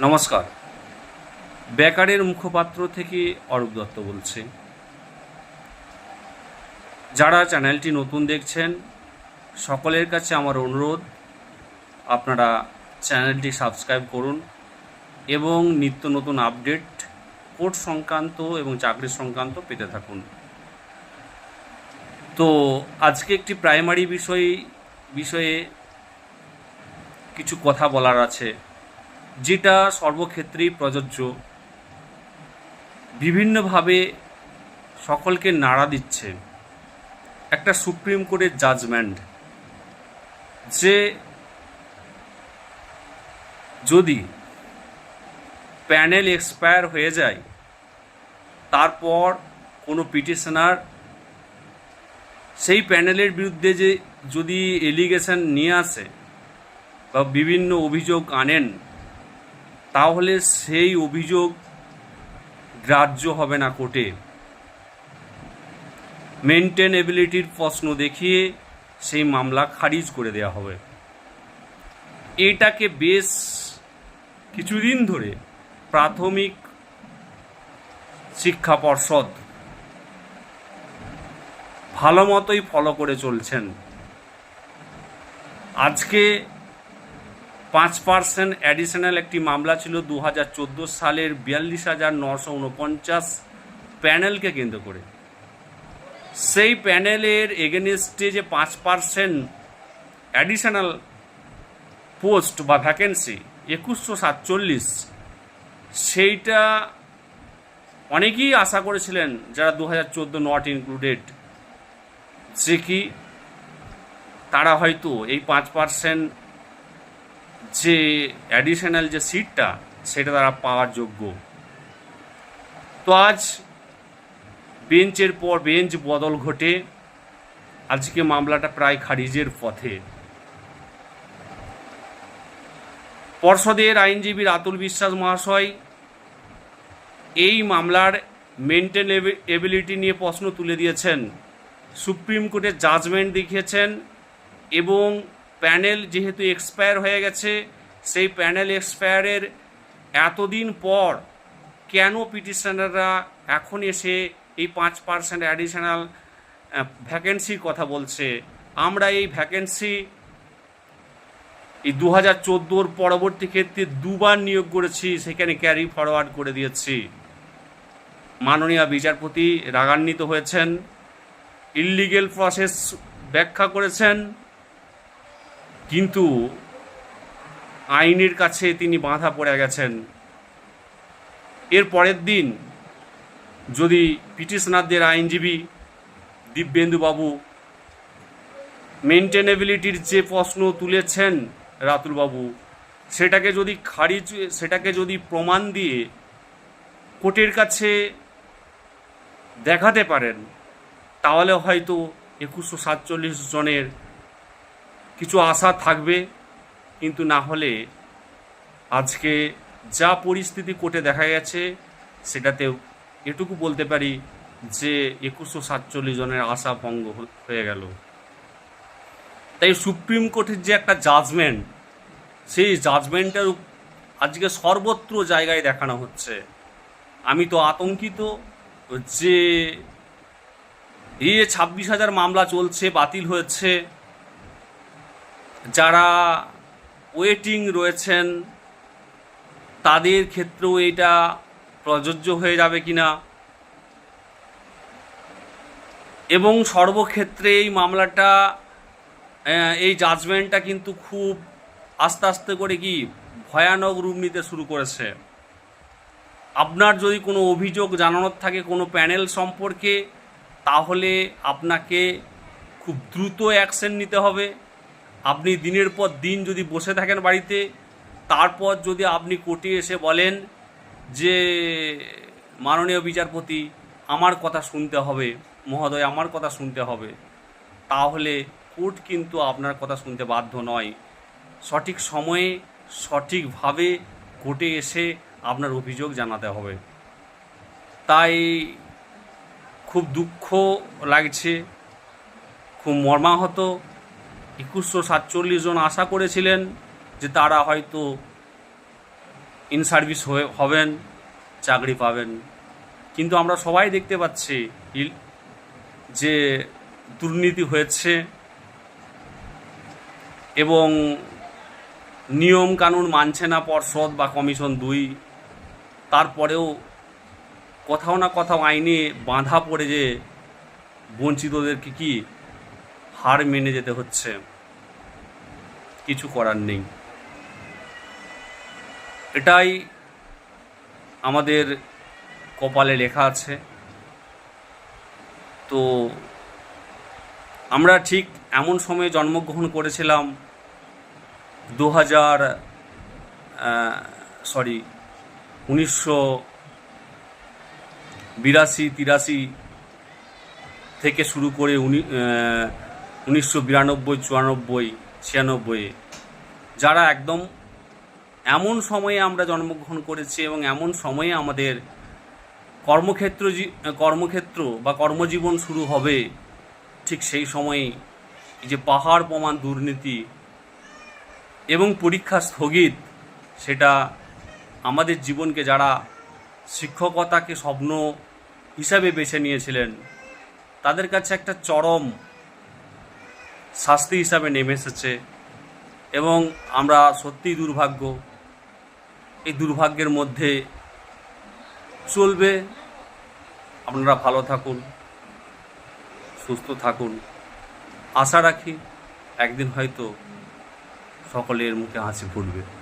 নমস্কার। বেকারের মুখপাত্র থেকে অরূপ দত্ত বলছি। যারা চ্যানেলটি নতুন দেখছেন, সকলের কাছে আমার অনুরোধ, আপনারা চ্যানেলটি সাবস্ক্রাইব করুন এবং নিত্য নতুন আপডেট, কোর্ট সংক্রান্ত এবং চাকরি সংক্রান্ত পেতে থাকুন। তো, আজকে একটি প্রাইমারি বিষয়, বিষয়ে কিছু কথা বলার আছে। যেটা সর্বক্ষেত্রেই প্রযোজ্য। বিভিন্নভাবে সকলকে নাড়া দিচ্ছে। একটা সুপ্রিম কোর্টের জাজমেন্ট যে যদি প্যানেল এক্সপায়ার হয়ে যায়, তারপর কোনো পিটিশনার সেই প্যানেলের বিরুদ্ধে যে যদি এলিগেশন নিয়ে আসে বা বিভিন্ন অভিযোগ আনেন তাহলে সেই অভিযোগ গ্রাহ্য হবে না কোর্টে। মেনটেনেবিলিটির প্রশ্ন দেখিয়ে সেই মামলা খারিজ করে দেওয়া হবে। এটাকে বেশ কিছুদিন ধরে প্রাথমিক শিক্ষা পর্ষদ ভালো মতোই ফলো করে চলছেন। আজকে পাঁচ পার্সেন্ট অ্যাডিশনাল একটি মামলা ছিল দু হাজার চোদ্দ সালের বিয়াল্লিশ হাজার নশো উনপঞ্চাশ প্যানেলকে কেন্দ্র করে। সেই প্যানেলের এগেনিস্টে যে পাঁচ পার্সেন্ট অ্যাডিশনাল পোস্ট বা ভ্যাকেন্সি একুশশো সাতচল্লিশ, সেইটা অনেকেই আশা করেছিলেন যারা দু হাজার চোদ্দ নট ইনক্লুডেড যে কি তারা হয়তো এই পাঁচ পার্সেন্ট যে অ্যাডিশনাল যে সিটটা সেটা তারা পাওয়ার যোগ্য। তো আজ বেঞ্চের পর বেঞ্চ বদল ঘটে। আজকে মামলাটা প্রায় খারিজের পথে। পর্ষদের আইনজীবী রাতুল বিশ্বাস মহাশয় এই মামলার মেনটেন এবিলিটি নিয়ে প্রশ্ন তুলে দিয়েছেন। সুপ্রিম কোর্টের জাজমেন্ট দেখিয়েছেন এবং প্যানেল যেহেতু এক্সপায়ার হয়ে গেছে, সেই প্যানেল এক্সপায়ারের এতদিন পর কেন পিটিশনাররা এখন এসে এই পাঁচ পার্সেন্ট অ্যাডিশনাল ভ্যাকেন্সির কথা বলছে? আমরা এই ভ্যাকেন্সি এই দু হাজার চোদ্দোর পরবর্তী ক্ষেত্রে দুবার নিয়োগ করেছি, সেখানে ক্যারি ফরওয়ার্ড করে দিয়েছি। মাননীয় বিচারপতি রাগান্বিত হয়েছেন ইললিগেল প্রসেস ব্যাখ্যা করেছেন কিন্তু আইনের কাছে তিনি বাঁধা পড়ে গেছেন। এর পরের দিন যদি পিটিশনারদের আইনজীবী দিব্যেন্দুবাবু মেনটেনেবিলিটির যে প্রশ্ন তুলেছেন রাতুলবাবু, সেটাকে যদি খারিজ, সেটাকে যদি প্রমাণ দিয়ে কোর্টের কাছে দেখাতে পারেন, তাহলে হয়তো একুশশো সাতচল্লিশ জনের কিছু আশা থাকবে, কিন্তু না হলে আজকে যা পরিস্থিতি কোর্টে দেখা গেছে, সেটাতেও এটুকু বলতে পারি যে একুশশো সাতচল্লিশ জনের আশা ভঙ্গ হয়ে গেল। তাই সুপ্রিম কোর্টের যে একটা জাজমেন্ট সেই জাজমেন্টের আজকে সর্বত্র জায়গায় দেখানো হচ্ছে। আমি তো আতঙ্কিত যে যে ছাব্বিশ হাজার মামলা চলছে, বাতিল হয়েছে যারা ওয়েটিং রয়েছেন, তাদের ক্ষেত্রেও এটা প্রযোজ্য হয়ে যাবে কি না এবং সর্বক্ষেত্রে এই মামলাটা এই জাজমেন্টটা কিন্তু খুব আস্তে আস্তে করে কি ভয়ানক রূপ নিতে শুরু করেছে। আপনার যদি কোনো অভিযোগ জানানোর থাকে কোনো প্যানেল সম্পর্কে, তাহলে আপনাকে খুব দ্রুত অ্যাকশন নিতে হবে। আপনি দিনের পর দিন যদি বসে থাকেন বাড়িতে, তারপর যদি আপনি কোর্টে এসে বলেন যে, মাননীয় বিচারপতি, আমার কথা শুনতে হবে, মহোদয়, আমার কথা শুনতে হবে, তাহলে কোর্ট কিন্তু আপনার কথা শুনতে বাধ্য নয়। সঠিক সময়ে, সঠিকভাবে কোর্টে এসে আপনার অভিযোগ জানাতে হবে। তাই খুব দুঃখ লাগছে, খুব মর্মাহত একুশশো সাতচল্লিশ জন আশা করেছিলেন যে তারা হয়তো ইন সার্ভিস হয়ে, হবেন, চাকরি পাবেন। কিন্তু আমরা সবাই দেখতে পাচ্ছি যে দুর্নীতি হয়েছে এবং নিয়ম কানুন মানছে না পর্ষদ বা কমিশন দুই। তারপরেও কোথাও না কোথাও আইনে বাঁধা পড়ে যে বঞ্চিতদেরকে কি হার মেনে যেতে হচ্ছে। কিছু করার নেই। এটাই আমাদের কপালে লেখা আছে। তো আমরা ঠিক এমন সময়ে জন্মগ্রহণ করেছিলাম দু হাজার সরি উনিশশো বিরাশি, তিরাশি থেকে শুরু করে উনি উনিশশো বিরানব্বই, চুরানব্বই ছিয়ানব্বই যারা একদম এমন সময়ে আমরা জন্মগ্রহণ করেছি এবং এমন সময়ে আমাদের কর্মক্ষেত্র কর্মক্ষেত্র বা কর্মজীবন শুরু হবে, ঠিক সেই সময়ে যে পাহাড় প্রমাণ দুর্নীতি এবং পরীক্ষা স্থগিত, সেটা আমাদের জীবনকে যারা শিক্ষকতাকে স্বপ্ন হিসাবে বেছে নিয়েছিলেন, তাদের কাছে একটা চরম শাস্তি হিসাবে নেমে এসেছে এবং আমরা সত্যিই দুর্ভাগ্য। এই দুর্ভাগ্যের মধ্যে চলবে। আপনারা ভালো থাকুন, সুস্থ থাকুন। আশা রাখি একদিন হয়তো সকলের মুখে হাসি ফুটবে।